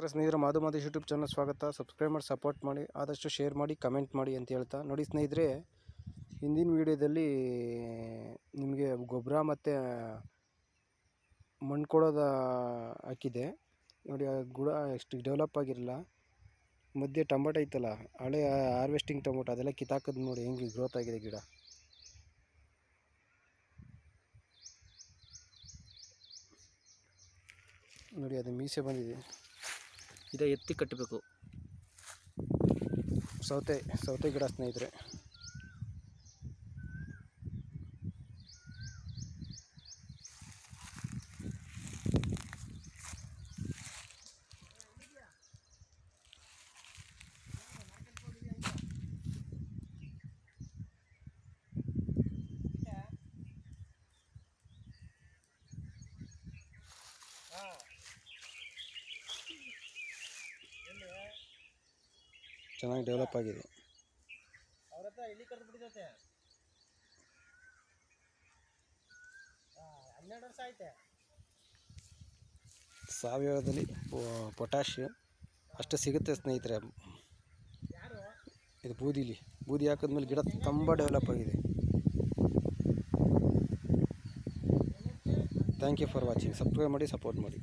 ನಮಸ್ಕಾರ ಸ್ನೇಹಿತರೆ, Madhu Madesh YouTube channel ಸ್ವಾಗತ. ಸಬ್ಸ್ಕ್ರೈಬ್ ಮಾಡಿ, ಸಪೋರ್ಟ್ ಮಾಡಿ, ಆದಷ್ಟು ಶೇರ್ ಮಾಡಿ, ಕಮೆಂಟ್ ಮಾಡಿ ಅಂತ ಹೇಳ್ತಾ. ನೋಡಿ ಸ್ನೇಹಿತರೆ, ಹಿಂದಿನ ವೀಡಿಯೋದಲ್ಲಿ ನಿಮಗೆ ಗೊಬ್ಬರ ಮತ್ತು ಮಣ್ಣು ಕೊಡೋದು ಹಾಕಿದೆ. ನೋಡಿ, ಆ ಗುಡ ಎಷ್ಟು ಡೆವಲಪ್ ಆಗಿರಲ್ಲ. ಮಧ್ಯೆ ಟೊಮೊಟೊ ಐತಲ್ಲ, ಹಳೆ ಹಾರ್ವೆಸ್ಟಿಂಗ್ ಟೊಮೊಟೊ, ಅದೆಲ್ಲ ಕಿತ್ತಾಕದ್ ನೋಡಿ ಹೆಂಗೆ ಗ್ರೋತ್ ಆಗಿದೆ ಗಿಡ. ನೋಡಿ, ಅದು ಮೀಸೆ ಬಂದಿದೆ. ಇದೇ ಎತ್ತಿ ಕಟ್ಟಬೇಕು. ಸೌತೆ ಸೌತೆ ಗಿಡ ಸ್ನೇಹಿತರೆ. ಚೆನ್ನಾಗಿ ಡೆವಲಪ್ ಆಗಿದೆ. ಸಾವಯವದಲ್ಲಿ ಪೊಟ್ಯಾಶ್ ಅಷ್ಟು ಸಿಗುತ್ತೆ ಸ್ನೇಹಿತರೆ. ಇದು ಬೂದಿಲಿ. ಬೂದಿ ಹಾಕಿದ್ಮೇಲೆ ಗಿಡ ತುಂಬ ಡೆವಲಪ್ ಆಗಿದೆ. Thank you for watching subscribe ಮಾಡಿ ಸಪೋರ್ಟ್ ಮಾಡಿ.